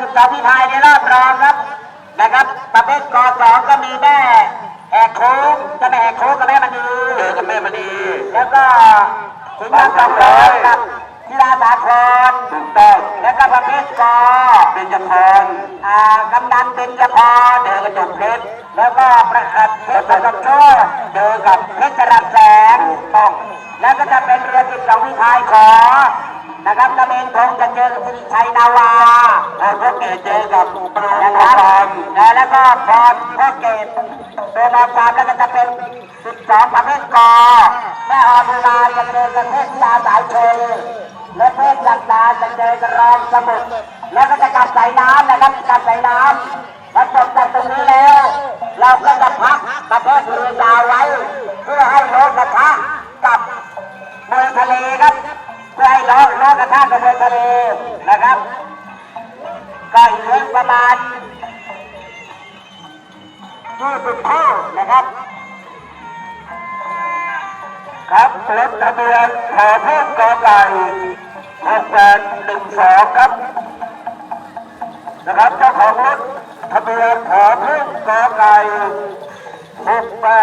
สิบสองพิพายในรอบรองครับนะครับ ประเภทกสองก็มีแม่แหกโค้งเจะแม่แหกโค้งกับแม่มณีเจอกับแม่มณี แล้วก็ถึงกับสองร้อยกับกีฬาสาครถูกต้องแล้วก็ประเภทกอเป็นจพรอ่ากำนันเป็นจพรเจอกระจกเพชรแล้วก็ประหัตเพชรประสบโชคเจอกับเพชรจรัสแสงต้องแล้วก็จะเป็นเรือติดสองวิทายขอนะครับกระเบนคงจะเจอกับสิริชัยนาวา พอพวกแกเจอกับอุปรานะณครับพรแล้วก็พรพ่อเกตตัวบอลสามแล้วก็จะเป็น12ประเภทกอแม่ออนุนาจะเจอกับเพชรยาสายเชยและเพชรลักดาจะเจอกับรองสมุทรแล้วก็จะกลับสายน้ำนะครับกลับสายน้ำพอจบจากตรงนี้แล้ว เราก็จะพักประเภทเรือยาวไว้ เพื่อให้รถกระทะกับเมวยทะเลครับเพื่อให้รถรถกระทะกับเมวยทะเลนะครับ ก็อีกเหลือประมาณยี่สิบคู่นะครับ ครับรถทะเบียนขอพุ่งกอไก่หกแปดหนึ่งสองครับ นะครับเจ้าของรถทะเบียนขอพุ่งกอไก่หกแปด